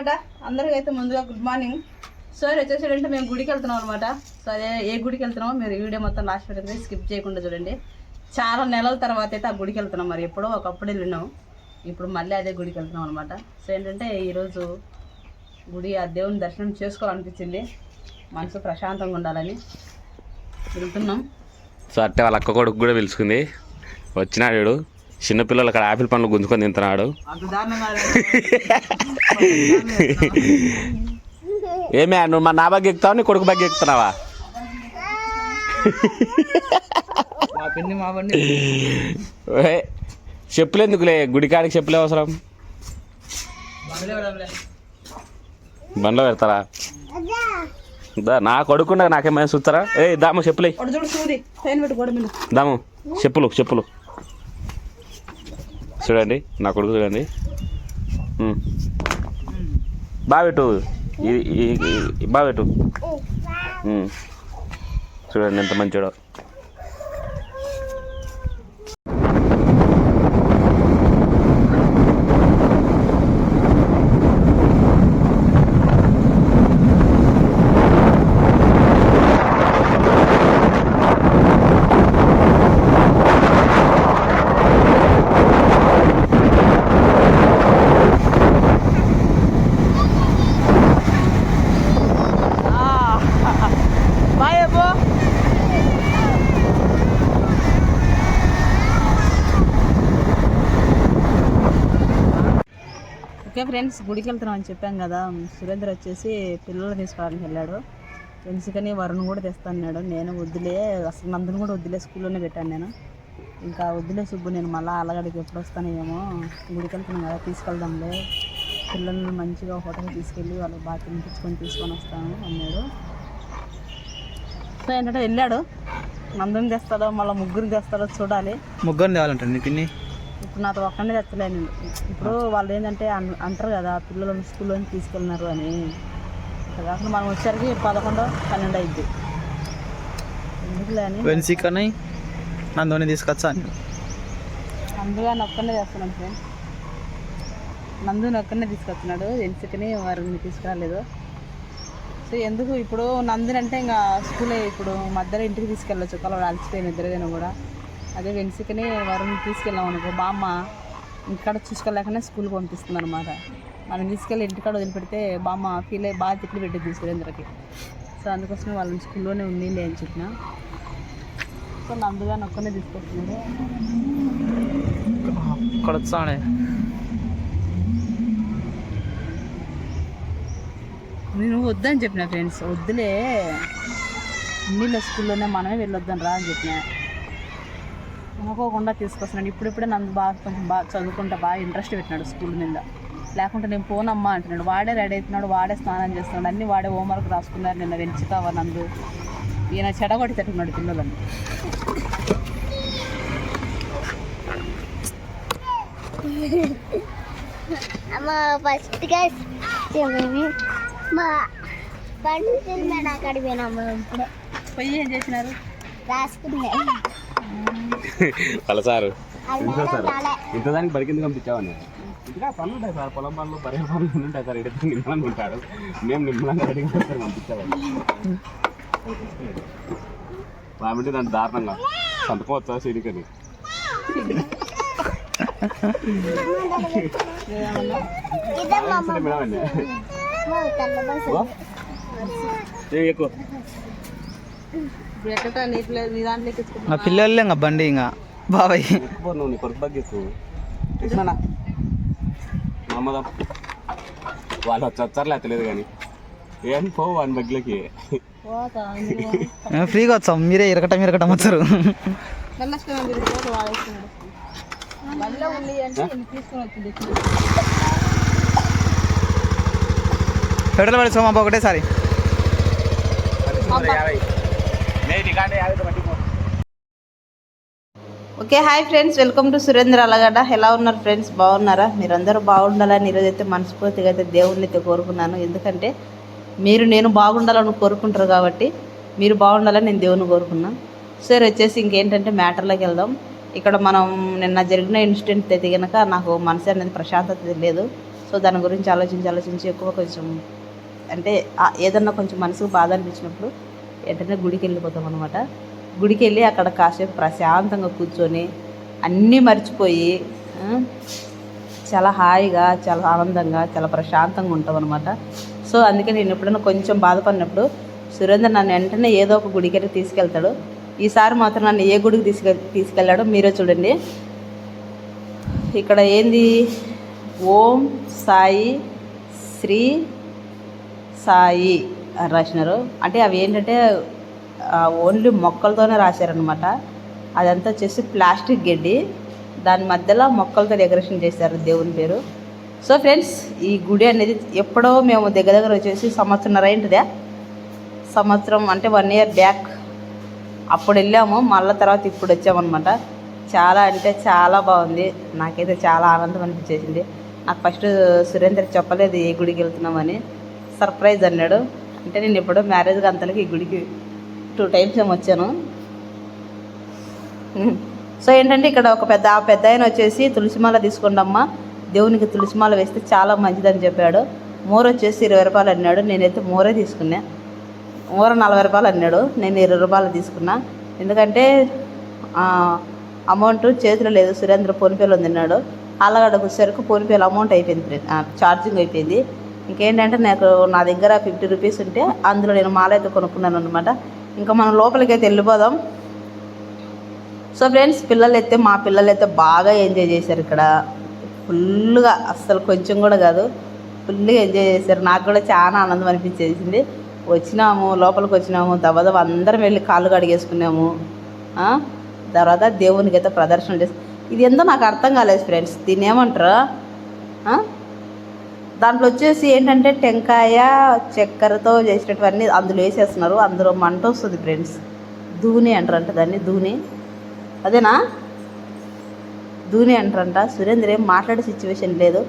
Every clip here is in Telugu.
అలగడ్డ అందరికీ అయితే ముందుగా గుడ్ మార్నింగ్ సో వచ్చేసి అంటే మేము గుడికి వెళ్తున్నాం అనమాట సో అదే ఏ గుడికి వెళ్తున్నామో మీరు వీడియో మొత్తం లాస్ట్ వరకు స్కిప్ చేయకుండా చూడండి. చాలా నెలల తర్వాత అయితే ఆ గుడికి వెళ్తున్నాం మరి. ఎప్పుడో ఒకప్పుడు వెళ్ళినాం. ఇప్పుడు మళ్ళీ అదే గుడికి వెళ్తున్నాం అనమాట సో ఏంటంటే ఈరోజు గుడి ఆ దేవుని దర్శనం చేసుకోవాలనిపించింది. మనసు ప్రశాంతంగా ఉండాలని వెళ్తున్నాం. సో అట్టే వాళ్ళ అక్క కొడుకు కూడా పిలుచుకుంది. వచ్చినాడు చిన్నపిల్లలు అక్కడ ఆపిల్ పండ్లు గుంజుకొని తింటున్నాడు. ఏమే నువ్వు మా నా బాగా ఎక్కుతావు నీ కొడుకు బాగా ఎక్కుతున్నావా? చెప్పులు ఎందుకులే గుడికాడికి చెప్పులే అవసరం. బండ్లో పెడతారా? నా కొడుకున్నా నాకేమైనా చూస్తారా? ఏ దాము చెప్పులే. దాము చెప్పులు చెప్పులు. చూడండి నా కొడుకు చూడండి. పెట్టు. ఉమ్. చూడండి ఎంత మంచివాడో బాయ్ అబ్బో ఓకే ఫ్రెండ్స్ గుడికి వెళ్తున్నాం అని చెప్పాం కదా. సురేంద్ర వచ్చేసి పిల్లలు తీసుకోవడానికి వెళ్ళాడు. ఫ్రెండ్స్కని వరుణ్ కూడా తెస్తాన్నాడు. నేను వద్దులే అసలు నందుని కూడా వద్దులే స్కూల్లోనే పెట్టాను నేను. ఇంకా వద్దులే సుబ్బు నేను మళ్ళీ అలగడికి ఎప్పుడు వస్తాను ఏమో గుడికి వెళ్తున్నాం కదా తీసుకెళ్దాంలే. పిల్లల్ని మంచిగా హోటల్కి తీసుకెళ్ళి వాళ్ళకి బాగా తినిపించుకొని తీసుకొని వస్తాను అన్నాడు. సో ఏంటంటే వెళ్ళాడు. నందుని తెస్తాడో మళ్ళీ ముగ్గురిని తెస్తాడో చూడాలి. ముగ్గురిని తేవాలంటే పిన్ని ఇప్పుడు నాతో ఒక్కనే తెచ్చలేను ఇప్పుడు వాళ్ళు ఏంటంటే అన్- అంటారు కదా పిల్లలను స్కూల్లో తీసుకెళ్ళినారు అని. కాకుండా మనం వచ్చేసరికి పదకొండు పన్నెండు అయింది ఎందుకులే అని. నందోని తీసుకొచ్చా అని. అందుగా చేస్తున్నాను ఫ్రెండ్. నందుని ఒక్కనే తీసుకొస్తున్నాడు. ఎన్సికని వారిని తీసుకురాలేదు. సో ఎందుకు ఇప్పుడు నందుని అంటే ఇంకా స్కూలే ఇప్పుడు మధ్యలో ఇంటికి తీసుకెళ్ళచ్చు. కలవాడు అలసిపోయిన ఇద్దరుగాను కూడా. అదే వెన్సికని వారిని తీసుకెళ్ళాం అనుకో బామ్మ ఇంటికాడ చూసుకోలేకనే స్కూల్కి పంపిస్తుంది అనమాట మనం తీసుకెళ్ళి ఇంటికాడ వదిలిపెడితే బామ్మ ఫీల్ అయ్యి బాగా తిట్లు పెట్టింది సురేంద్రకి సో అందుకోసం వాళ్ళని స్కూల్లోనే ఉంది అని చెప్పిన. సో నందుగా ఒక్కనే తీసుకొస్తున్నాడు. ఇక్కడ వచ్చానే నేను వద్దని చెప్పిన ఫ్రెండ్స్ వద్దులే. నీళ్ళ స్కూల్లోనే మనమే వెళ్ళొద్దాం రా అని చెప్పిన. అనుకోకుండా తీసుకొస్తున్నాడు ఇప్పుడిప్పుడే నన్ను బాగా కొంచెం బాగా చదువుకుంటా బాగా ఇంట్రెస్ట్ పెట్టినాడు స్కూల్ మీద. లేకుంటే నేను పోనమ్మా అంటున్నాడు. వాడే రెడీ అవుతున్నాడు వాడే స్నానం చేస్తున్నాడు. అన్నీ వాడే హోంవర్క్ రాసుకున్నారు నిన్న వెంచుతావా నందు? ఈయన చెడగొట్టి తట్టుకున్నాడు పిల్లలను మా పోయినాము ఇప్పుడే. పోయి ఏం చేసినారు? రాసుకున్నాయి వాళ్ళ సారు ఇంత దానికి బడికి ఎందుకు పంపించావని ఇంకా పనులు ఉంటాయి సార్ పొలం పనులు బరే పనులు ఉంటాయి సార్ ఇడితే నిమ్మలంగా ఉంటాడు మేము నిమ్మలంగా రెడీ సార్ పంపించామని కాబట్టి దాని దారుణంగా. సంతకం వచ్చా సిరికని ఎక్కువ. నీ పిల్లలే ఇంకా బండి ఇంకా. బాబాయ్. నువ్వు నీ కొరకు వాళ్ళు వచ్చి వచ్చారులే తెలియదు కానీ. ఏం పోవు వాని బగ్గిలకి ఫ్రీగా వచ్చాం మీరే ఇరకటం ఇరకటం వచ్చారు. పెట్రోల్ పడి సోమప్ప ఒకటేసారి. Okay hi friends. Welcome to Surendra Alagada ఎలా ఉన్నారు ఫ్రెండ్స్? బాగున్నారా? మీరందరూ బాగుండాలని ఈరోజైతే మనస్ఫూర్తిగా అయితే దేవుణ్ణి అయితే కోరుకున్నాను. ఎందుకంటే మీరు నేను బాగుండాలని కోరుకుంటారు కాబట్టి మీరు బాగుండాలని నేను దేవుని కోరుకున్నాను. సరే వచ్చేసి ఇంకేంటంటే మ్యాటర్లోకి వెళ్దాం. ఇక్కడ మనం నిన్న జరిగిన ఇన్సిడెంట్ అయితే కనుక నాకు మనసు అనేది ప్రశాంతత లేదు. సో దాని గురించి ఆలోచించి ఆలోచించి ఎక్కువ కొంచెం అంటే ఏదన్నా కొంచెం మనసుకు బాధ అనిపించినప్పుడు వెంటనే గుడికి వెళ్ళిపోతాం అనమాట గుడికి వెళ్ళి అక్కడ కాసేపు ప్రశాంతంగా కూర్చొని అన్నీ మర్చిపోయి చాలా హాయిగా చాలా ఆనందంగా చాలా ప్రశాంతంగా ఉంటాం అనమాట సో అందుకే నేను ఎప్పుడైనా కొంచెం బాధపడినప్పుడు సురేందర్ నన్ను వెంటనే ఏదో ఒక గుడికి తీసుకెళ్తాడు. ఈసారి మాత్రం నన్ను ఏ గుడికి తీసుకె తీసుకెళ్ళాడో మీరే చూడండి. ఇక్కడ ఏంది? ఓం సాయి శ్రీ సాయి. రాసినారు. అంటే అవి ఏంటంటే ఓన్లీ మొక్కలతోనే రాశారనమాట అదంతా వచ్చేసి ప్లాస్టిక్ గడ్డి దాని మధ్యలో మొక్కలతో డెకరేషన్ చేశారు దేవుని పేరు. సో ఫ్రెండ్స్ ఈ గుడి అనేది ఎప్పుడో మేము దగ్గర దగ్గర వచ్చేసి సంవత్సరంన్నర ఏంటిదే సంవత్సరం అంటే వన్ ఇయర్ బ్యాక్ అప్పుడు వెళ్ళాము మళ్ళీ తర్వాత ఇప్పుడు వచ్చామన్నమాట. చాలా అంటే చాలా బాగుంది. నాకైతే చాలా ఆనందం అనిపించేసింది. నాకు ఫస్ట్ సురేందర్ చెప్పలేదు ఏ గుడికి వెళ్తున్నామని. సర్ప్రైజ్ అన్నాడు. అంటే నేను ఎప్పుడో మ్యారేజ్ అంతలకి ఈ గుడికి టూ టైమ్స్ ఏమో వచ్చాను. సో ఏంటంటే ఇక్కడ ఒక పెద్ద ఆ పెద్ద ఆయన వచ్చేసి తులసిమాల తీసుకుండమ్మా. దేవునికి తులసిమాల వేస్తే చాలా మంచిదని చెప్పాడు. మూర వచ్చేసి ఇరవై రూపాయలు అన్నాడు. నేనైతే మూరే తీసుకున్నా. మూర నలభై రూపాయలు అన్నాడు. నేను ఇరవై రూపాయలు తీసుకున్నా. ఎందుకంటే అమౌంట్ చేతిలో లేదు. సురేంద్ర ఫోన్పేలో ఉంది అన్నాడు అలాగడకు వచ్చేసరికి ఫోన్పేలో అమౌంట్ అయిపోయింది. ఛార్జింగ్ అయిపోయింది. ఇంకేంటంటే నాకు నా దగ్గర ఫిఫ్టీ రూపీస్ ఉంటే అందులో నేను మాల అయితే కొనుక్కున్నాను అనమాట ఇంకా మనం లోపలికి అయితే వెళ్ళిపోదాం. సో ఫ్రెండ్స్ పిల్లలు అయితే మా పిల్లలు అయితే బాగా ఎంజాయ్ చేశారు ఇక్కడ. ఫుల్గా అస్సలు కొంచెం కూడా కాదు ఫుల్గా ఎంజాయ్ చేశారు. నాకు కూడా చాలా ఆనందం అనిపించేసింది. వచ్చినాము లోపలికి వచ్చినాము దబదబ అందరం వెళ్ళి కాళ్ళు కడిగేసుకున్నాము. తర్వాత దేవునికి అయితే ప్రదర్శన చేసి ఇది ఎంతో నాకు అర్థం కాలేదు ఫ్రెండ్స్. దీన్ని ఏమంటారు? దాంట్లో వచ్చేసి ఏంటంటే టెంకాయ చక్కెరతో చేసినటువన్నీ అందులో వేసేస్తున్నారు. అందులో మంట వస్తుంది ఫ్రెండ్స్. దూని అంటారంట దాన్ని దూని. అదేనా? దూని అంటారంట. సురేంద్ర ఏం మాట్లాడే సిచ్యువేషన్ లేదు.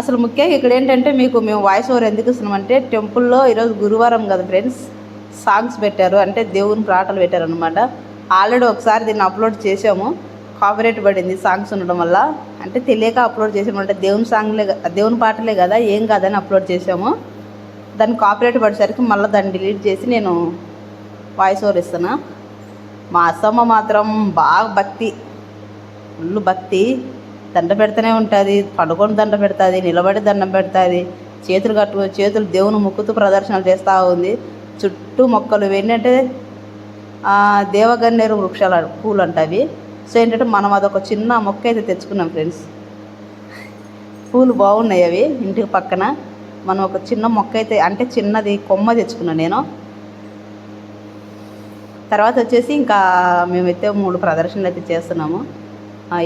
అసలు ముఖ్యంగా ఇక్కడ ఏంటంటే మీకు మేము వాయిస్ ఓవర్ ఎందుకు ఇస్తున్నామంటే టెంపుల్లో ఈరోజు గురువారం కదా ఫ్రెండ్స్ సాంగ్స్ పెట్టారు. అంటే దేవుని పాటలు పెట్టారు అనమాట ఆల్రెడీ ఒకసారి దీన్ని అప్లోడ్ చేసాము కాపరేట్ పడింది సాంగ్స్ ఉండడం వల్ల. అంటే తెలియక అప్లోడ్ చేసాము. అంటే దేవుని సాంగ్లే దేవుని పాటలే కదా ఏం కాదని అప్లోడ్ చేసాము. దాన్ని కాపరేట్ పడేసరికి మళ్ళీ దాన్ని డిలీట్ చేసి నేను వాయిస్ ఓవర్ ఇస్తున్నా. మా అత్తమ్మ మాత్రం బాగా భక్తి. ఫుల్ భక్తి. దండ పెడుతూనే ఉంటుంది. పడుకొని దండ పెడుతుంది నిలబడి దండం పెడుతుంది. చేతులు కట్టు చేతులు దేవుని ముక్కుతూ ప్రదర్శనలు చేస్తూ ఉంది. చుట్టూ మొక్కలు ఏంటంటే దేవగన్నేరు వృక్షాలు పూలు అంట అవి. సో ఏంటంటే మనం అదొక చిన్న మొక్క అయితే తెచ్చుకున్నాం ఫ్రెండ్స్. పూలు బాగున్నాయి అవి ఇంటికి పక్కన. మనం ఒక చిన్న మొక్క అయితే అంటే చిన్నది కొమ్మ తెచ్చుకున్నాను నేను. తర్వాత వచ్చేసి ఇంకా మేమైతే మూడు ప్రదర్శనలు అయితే చేస్తున్నాము.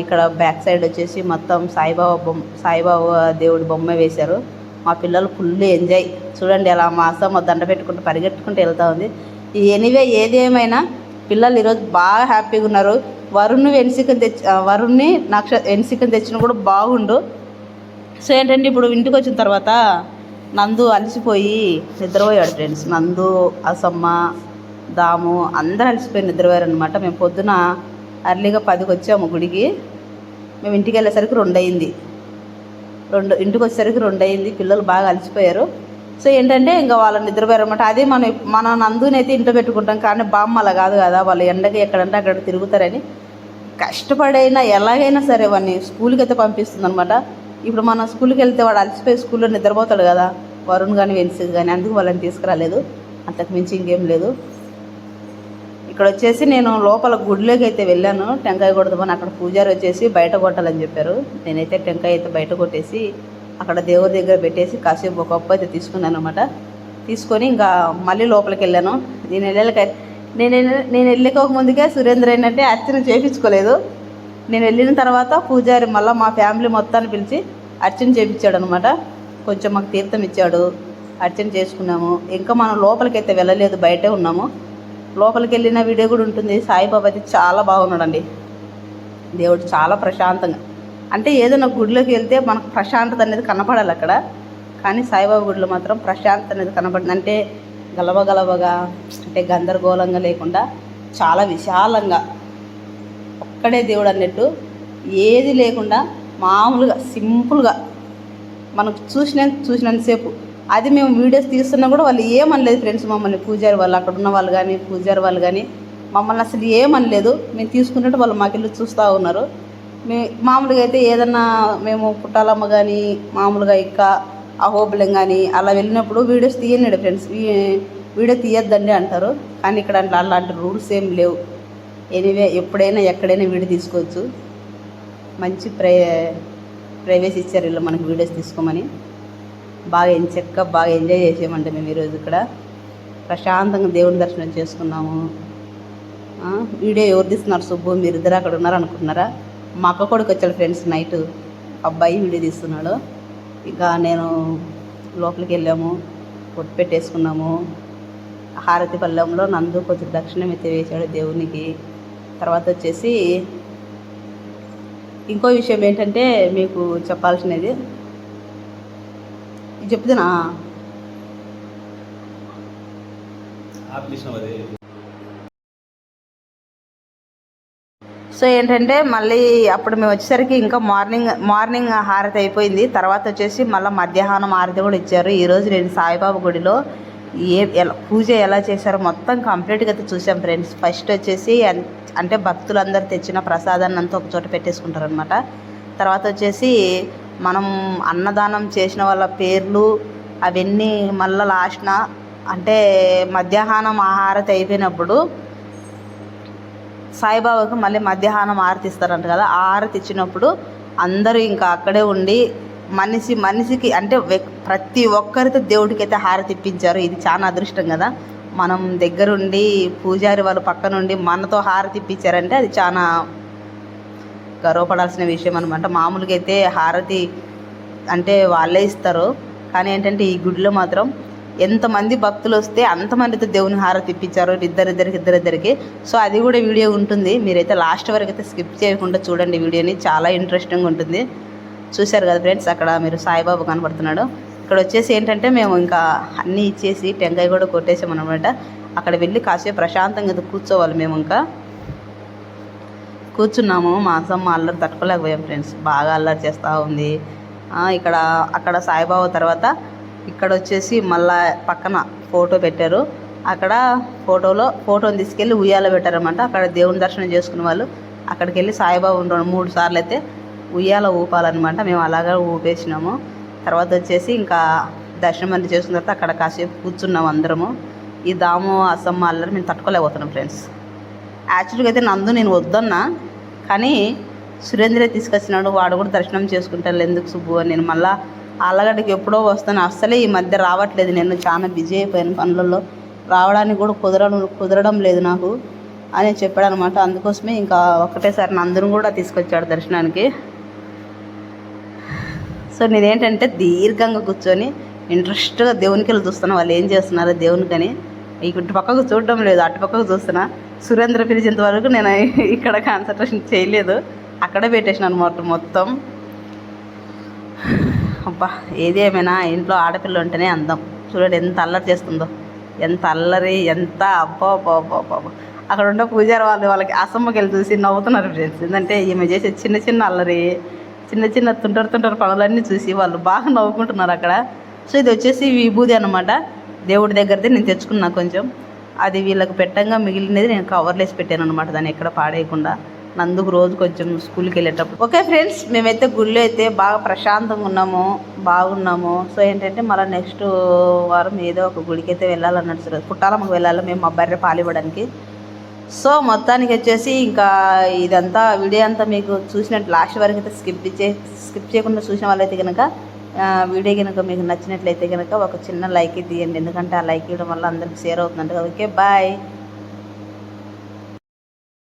ఇక్కడ బ్యాక్ సైడ్ వచ్చేసి మొత్తం సాయిబాబా బొమ్మ సాయిబాబా దేవుడి బొమ్మ వేశారు. మా పిల్లలు ఫుల్ ఎంజాయ్. చూడండి అలా మా అసమ్మ దండ పెట్టుకుంటూ పరిగెట్టుకుంటూ వెళ్తూ ఉంది. ఈ ఎనీవే ఏదేమైనా పిల్లలు ఈరోజు బాగా హ్యాపీగా ఉన్నారు. వరుణ్ వెన్సికని తెచ్చి వరుణ్ని నక్ష వెన్సికని తెచ్చిన కూడా బాగుండు. సో ఏంటంటే ఇప్పుడు ఇంటికి వచ్చిన తర్వాత నందు అలసిపోయి నిద్రపోయాడు ఫ్రెండ్స్. నందు అసమ్మ దాము అందరూ అలసిపోయి నిద్రపోయారు అనమాట మేము పొద్దున అర్లీగా పదికి వచ్చాము గుడికి. మేము ఇంటికి వెళ్ళేసరికి రెండు అయింది రెండు ఇంటికి వచ్చేసరికి రెండు అయింది పిల్లలు బాగా అలసిపోయారు. సో ఏంటంటే ఇంకా వాళ్ళని నిద్రపోయారు అనమాట అదే మనం మన నందునైతే ఇంట్లో పెట్టుకుంటాం కానీ బామ్మ అలా కాదు కదా వాళ్ళు ఎండకి ఎక్కడంటే అక్కడ తిరుగుతారని. కష్టపడైనా ఎలాగైనా సరే వాడిని స్కూల్కి అయితే పంపిస్తుంది అనమాట ఇప్పుడు మనం స్కూల్కి వెళ్తే వాడు అలసిపోయి స్కూల్లో నిద్రపోతాడు కదా వరుణ్ కానీ వెన్సీ కానీ అందుకు వాళ్ళని తీసుకురాలేదు. అంతకు మించి ఇంకేం లేదు. ఇక్కడ వచ్చేసి నేను లోపల గుడిలోకి అయితే వెళ్ళాను. టెంకాయ కొడదామని అక్కడ పూజారి వచ్చేసి బయట కొట్టాలని చెప్పారు. నేనైతే టెంకాయ అయితే బయట కొట్టేసి అక్కడ దేవుడి దగ్గర పెట్టేసి కాసేపు ఒక కప్పు అయితే తీసుకున్నాను అనమాట తీసుకొని ఇంకా మళ్ళీ లోపలికి వెళ్ళాను. నేను వెళ్ళక నేను నేను వెళ్ళక ముందుకే సురేంద్ర ఏంటంటే అర్చన చేయించుకోలేదు నేను వెళ్ళిన తర్వాత పూజారి మళ్ళీ మా ఫ్యామిలీ మొత్తాన్ని పిలిచి అర్చన చేయించాడు అనమాట కొంచెం మాకు తీర్థం ఇచ్చాడు. అర్చన చేసుకున్నాము. ఇంకా మనం లోపలికి అయితే వెళ్ళలేదు బయటే ఉన్నాము. లోపలికి వెళ్ళిన వీడియో కూడా ఉంటుంది. సాయిబాబా అయితే చాలా బాగున్నాడండి. దేవుడు చాలా ప్రశాంతంగా. అంటే ఏదైనా గుడిలోకి వెళ్తే మనకు ప్రశాంతత అనేది కనపడాలి అక్కడ. కానీ సాయిబాబా గుడిలో మాత్రం ప్రశాంతత అనేది కనపడింది. అంటే గలవగలవగా అంటే గందరగోళంగా లేకుండా చాలా విశాలంగా ఒక్కడే దేవుడు అన్నట్టు ఏది లేకుండా మామూలుగా సింపుల్గా మనకు చూసిన చూసినంతసేపు. అది మేము వీడియోస్ తీస్తున్నా కూడా వాళ్ళు ఏమనలేదు ఫ్రెండ్స్ మమ్మల్ని పూజారి వాళ్ళు అక్కడ ఉన్న వాళ్ళు కానీ పూజారి వాళ్ళు కానీ. మమ్మల్ని అసలు ఏమనలేదు. మేము తీసుకున్నట్టు వాళ్ళు మాకెళ్ళి చూస్తూ ఉన్నారు. మే మామూలుగా అయితే ఏదన్నా మేము పుట్టాలమ్మ కానీ మామూలుగా ఇక్క అహోబిలం కానీ అలా వెళ్ళినప్పుడు వీడియోస్ తీయలేడు ఫ్రెండ్స్. వీడియో తీయొద్దండి అంటారు. కానీ ఇక్కడ అట్లా అలాంటి రూల్స్ ఏం లేవు. ఎనీవే ఎప్పుడైనా ఎక్కడైనా వీడియో తీసుకోవచ్చు. మంచి ప్రై ప్రైవేసీ ఇచ్చారు వీళ్ళు మనకి వీడియోస్ తీసుకోమని. బాగా ఎంచక్క బాగా ఎంజాయ్ చేసామంటే మేము ఈరోజు ఇక్కడ ప్రశాంతంగా దేవుని దర్శనం చేసుకున్నాము. వీడియో ఎవరు తీస్తున్నారు సుబ్బు? మీరు ఇద్దరు అక్కడ ఉన్నారు అనుకుంటున్నారా మా అక్క కొడుకు వచ్చాడు ఫ్రెండ్స్ నైట్. అబ్బాయి వీడియో తీస్తున్నాడు. ఇంకా నేను లోపలికి వెళ్ళాము. పొట్టు పెట్టేసుకున్నాము. హారతి పల్లెంలో నందు కొంచెం దక్షిణం అయితే వేశాడు దేవునికి. తర్వాత వచ్చేసి ఇంకో విషయం ఏంటంటే మీకు చెప్పాల్సినది. ఇది చెప్తున్నా. సో ఏంటంటే మళ్ళీ అప్పుడు మేము వచ్చేసరికి ఇంకా మార్నింగ్ మార్నింగ్ హారతి అయిపోయింది. తర్వాత వచ్చేసి మళ్ళీ మధ్యాహ్నం హారతి కూడా ఇచ్చారు. ఈరోజు నేను సాయిబాబా గుడిలో ఏ ఎలా పూజ ఎలా చేశారో మొత్తం కంప్లీట్గా అయితే చూసాం ఫ్రెండ్స్ ఫస్ట్ వచ్చేసి అంటే భక్తులందరూ తెచ్చిన ప్రసాదాన్ని అంతా ఒక చోట పెట్టేసుకుంటారనమాట తర్వాత వచ్చేసి మనం అన్నదానం చేసిన వాళ్ళ పేర్లు అవన్నీ మళ్ళీ లాస్ట్న అంటే మధ్యాహ్నం ఆహారతి అయిపోయినప్పుడు సాయిబాబాకు మళ్ళీ మధ్యాహ్నం ఆరతి ఇస్తారంట కదా. ఆ ఆరతి ఇచ్చినప్పుడు అందరూ ఇంకా అక్కడే ఉండి మనిషి మనిషికి అంటే ప్రతి ఒక్కరితో దేవుడికి అయితే హారతి ఇప్పించారు. ఇది చాలా అదృష్టం కదా. మనం దగ్గరుండి పూజారి వాళ్ళు పక్క నుండి మనతో హారతి ఇప్పించారంటే అది చాలా గర్వపడాల్సిన విషయం అనమాట మామూలుగా అయితే హారతి అంటే వాళ్ళే ఇస్తారు. కానీ ఏంటంటే ఈ గుడిలో మాత్రం ఎంతమంది భక్తులు వస్తే అంతమందితో దేవుని హారతి ఇప్పించారు ఇద్దరిద్దరికి ఇద్దరిద్దరికి. సో అది కూడా వీడియో ఉంటుంది. మీరైతే లాస్ట్ వరకు అయితే స్కిప్ చేయకుండా చూడండి వీడియోని. చాలా ఇంట్రెస్టింగ్ ఉంటుంది. చూశారు కదా ఫ్రెండ్స్ అక్కడ మీరు సాయిబాబా కనబడుతున్నాడు. ఇక్కడ వచ్చేసి ఏంటంటే మేము ఇంకా అన్నీ ఇచ్చేసి టెంకాయ కూడా కొట్టేసామన్నమాట. అక్కడ వెళ్ళి కాసేపు ప్రశాంతంగా కూర్చోవాలి మేము ఇంకా. కూర్చున్నాము. మా అసమ్మ అల్లరి తట్టుకోలేకపోయాం ఫ్రెండ్స్. బాగా అల్లరి చేస్తూ ఉంది. ఇక్కడ అక్కడ సాయిబాబా తర్వాత ఇక్కడ వచ్చేసి మళ్ళా పక్కన ఫోటో పెట్టారు. అక్కడ ఫోటోలో ఫోటోని తీసుకెళ్ళి ఉయ్యాల పెట్టారనమాట అక్కడ దేవుని దర్శనం చేసుకునే వాళ్ళు. అక్కడికి వెళ్ళి సాయిబాబా ఉండడం మూడు సార్లు అయితే ఉయ్యాల ఊపాలన్నమాట. మేము అలాగా ఊపేసినాము. తర్వాత వచ్చేసి ఇంకా దర్శనం అనేది చేసుకున్న తర్వాత అక్కడ కాసేపు కూర్చున్నాం అందరము. ఈ దాము అసమ్మ అల్లరి మేము తట్టుకోలేకపోతున్నాం ఫ్రెండ్స్. యాక్చువల్గా అయితే నందు నేను వద్దన్నా కానీ సురేంద్రే తీసుకొచ్చినాడు. వాడు కూడా దర్శనం చేసుకుంటాను ఎందుకు సుబ్బు అని నేను మళ్ళీ ఆలగడ్డకి ఎప్పుడో వస్తాను. అస్సలే ఈ మధ్య రావట్లేదు. నేను చాలా బిజీ అయిపోయాను పనులలో. రావడానికి కూడా కుదరడం కుదరడం లేదు నాకు అని చెప్పాడు అనమాట అందుకోసమే ఇంకా ఒకటేసారి నందును కూడా తీసుకొచ్చాడు దర్శనానికి. సో నేనేంటంటే దీర్ఘంగా కూర్చొని ఇంట్రెస్ట్గా దేవునికి వెళ్ళి చూస్తున్నా. వాళ్ళు ఏం చేస్తున్నారో దేవునికని. ఇటు పక్కకు చూడడం లేదు. అటు పక్కకు చూస్తున్నా. సురేంద్ర పిలిచేంత వరకు నేను ఇక్కడ కాన్సన్ట్రేషన్ చేయలేదు. అక్కడే పెట్టేసిన అనమాట మొత్తం. అబ్బా ఏదేమైనా ఇంట్లో ఆడపిల్ల ఉంటేనే అందం. చూడండి ఎంత అల్లరి చేస్తుందో. ఎంత అల్లరి ఎంత అబ్బా అబ్బా అక్కడ ఉండే పూజారి వాళ్ళు వాళ్ళకి అసమ్మకి వెళ్ళి చూసి నవ్వుతున్నారు ఫ్రెండ్స్. ఎందుకంటే ఈమె చేసే చిన్న చిన్న అల్లరి చిన్న చిన్న తుంటరు తుంటరు పనులన్నీ చూసి వాళ్ళు బాగా నవ్వుకుంటున్నారు అక్కడ. సో ఇది వచ్చేసి విభూది అనమాట దేవుడి దగ్గరదే నేను తెచ్చుకున్నా కొంచెం. అది వీళ్ళకి పెట్టంగా మిగిలినది నేను కవర్లేసి పెట్టాను అనమాట దాన్ని ఎక్కడ పాడేయకుండా. నందుకు రోజు కొంచెం స్కూల్కి వెళ్ళేటప్పుడు. ఓకే ఫ్రెండ్స్ మేమైతే గుళ్ళో అయితే బాగా ప్రశాంతంగా ఉన్నాము బాగున్నాము. సో ఏంటంటే మళ్ళీ నెక్స్ట్ వారం ఏదో ఒక గుడికి అయితే వెళ్ళాలన్నట్టు పుట్టాలమ్మకి వెళ్ళాలి మేము మా బర్రె పాలివ్వడానికి సో మొత్తానికి వచ్చేసి ఇంకా ఇదంతా వీడియో అంతా మీకు చూసినట్టు లాస్ట్ వరకు అయితే స్కిప్ చే స్కిప్ చేయకుండా చూసిన వాళ్ళైతే కనుక వీడియో కనుక మీకు నచ్చినట్లయితే కనుక ఒక చిన్న లైక్ తీయండి ఎందుకంటే ఆ లైక్ ఇవ్వడం వల్ల అందరికి షేర్ అవుతుందంట. Okay bye